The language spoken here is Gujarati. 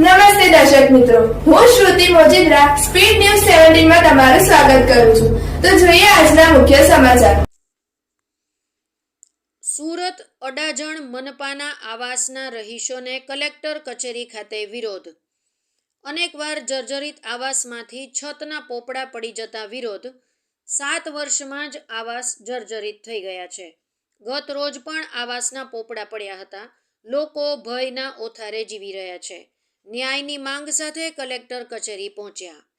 નમસ્તે દર્શક મિત્રો. હું શ્રુતિ મોજીદ્રા, સ્પીડ ન્યૂઝ સેવન્ટીનમાં તમારું સ્વાગત કરું છું. તો જોઈએ આજના મુખ્ય સમાચાર. સુરત અડાજણ મનપાના આવાસના રહીશોને કલેક્ટર કચેરી ખાતે વિરોધ. અનેકવાર જર્જરિત આવાસમાંથી છતના પોપડા પડી જતા વિરોધ. સાત વર્ષમાં જ આવાસ જર્જરિત થઈ ગયા છે. ગત રોજ પણ આવાસના પોપડા પડ્યા હતા. લોકો ભયના ઓથારે જીવી રહ્યા છે. ન્યાયની માંગ સાથે કલેક્ટર કચેરી પહોંચ્યા.